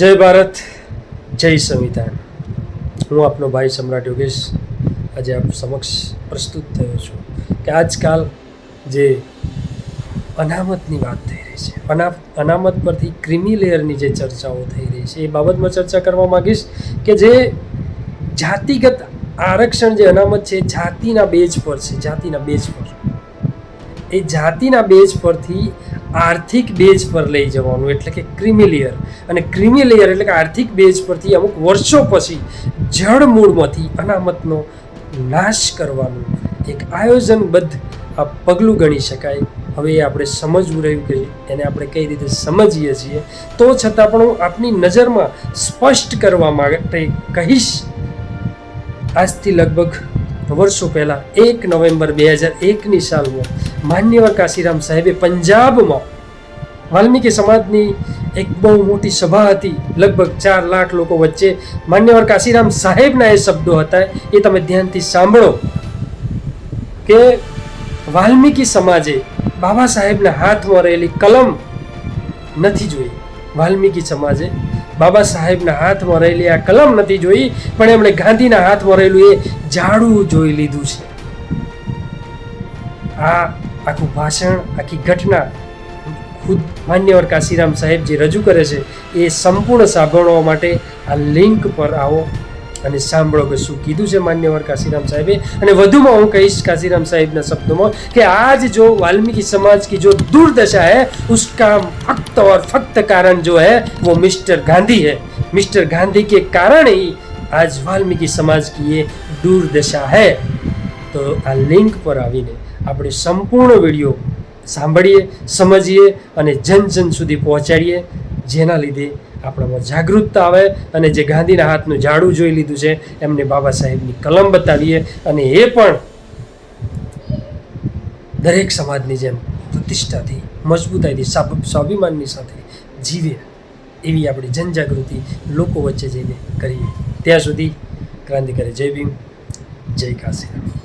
જય ભારત, જય સંવિધાન. હું આપનો ભાઈ સમ્રાટ યોગેશ આજે આપ સમક્ષ પ્રસ્તુત થયો છું કે આજકાલ જે અનામતની વાત થઈ રહી છે અના અનામત પરથી ક્રિમી લેયરની જે ચર્ચાઓ થઈ રહી છે, એ બાબતમાં ચર્ચા કરવા માગીશ કે જે જાતિગત આરક્ષણ જે અનામત છે જાતિના બેજ પર છે, જાતિના બેજ પર. એ જાતિના બેજ પરથી આર્થિક બેઝ પર લઈ જવાનું, એટલે કે ક્રિમિલિયર અને ક્રિમિલિયર એટલે કે આર્થિક બેઝ પરથી અમુક વર્ષો પછી જળ મૂળમાંથી અનામતનો નાશ કરવાનું એક આયોજનબદ્ધ આ પગલું ગણી શકાય. હવે એ આપણે સમજવું રહ્યું કે એને આપણે કઈ રીતે સમજીએ છીએ. તો છતાં પણ હું આપની નજરમાં સ્પષ્ટ કરવા માટે કહીશ, આજથી લગભગ વર્ષો પહેલાં, એક નવેમ્બર બે હજાર એકની સાલમાં માન્યવર કાશીરામ સાહેબે પંજાબમાં વાલ્મીકી સમાજની એક બહુ મોટી સભા હતી. લગભગ ચાર લાખ લોકો વચ્ચે માન્યવર કાશીરામ સાહેબના એ શબ્દો હતા. એ તમે ધ્યાનથી સાંભળો કે વાલ્મીકી સમાજે બાબા સાહેબના હાથમાં રહેલી કલમ નથી જોઈ. વાલ્મીકી સમાજે બાબા સાહેબના હાથમાં રહેલી આ કલમ નથી જોઈ, પણ એમણે ગાંધીના હાથમાં રહેલું એ ઝાડુ જોઈ લીધું છે. આ આખું ભાષણ, આખી ઘટના ખુદ માન્યવર કાશીરામ સાહેબ જે રજૂ કરે છે, એ સંપૂર્ણ સાંભળવા માટે આ લિંક પર આવો અને સાંભળો કે શું કીધું છે માન્યવર કાશીરામ સાહેબે. અને વધુમાં હું કહીશ કાશીરામ સાહેબના શબ્દોમાં કે આજ જો વાલ્મીકી સમાજ કી જો દુર્દશા હૈ ઉસકા ફક્ત ઓર ફક્ત કારણ જો હૈ, વો મિસ્ટર ગાંધી હૈ. મિસ્ટર ગાંધી કે કારણ ही આજ વાલ્મીકી સમાજ કી એ દુર્દશા હૈ. તો આ લિંક પર આવીને આપણે સંપૂર્ણ વીડિયો સાંભળીએ, સમજીએ અને જન જન સુધી પહોંચાડીએ. જેના લીધે આપણામાં જાગૃતતા આવે અને જે ગાંધીના હાથનું ઝાડું જોઈ લીધું છે, એમને બાબા સાહેબની કલમ બતાવીએ અને એ પણ દરેક સમાજની જેમ પ્રતિષ્ઠાથી, મજબૂતાઈથી સ્વાભિમાનની સાથે જીવે એવી આપણી જનજાગૃતિ લોકો વચ્ચે જઈને કરીએ. ત્યાં સુધી ક્રાંતિકારી જય ભીમ, જય કાશી.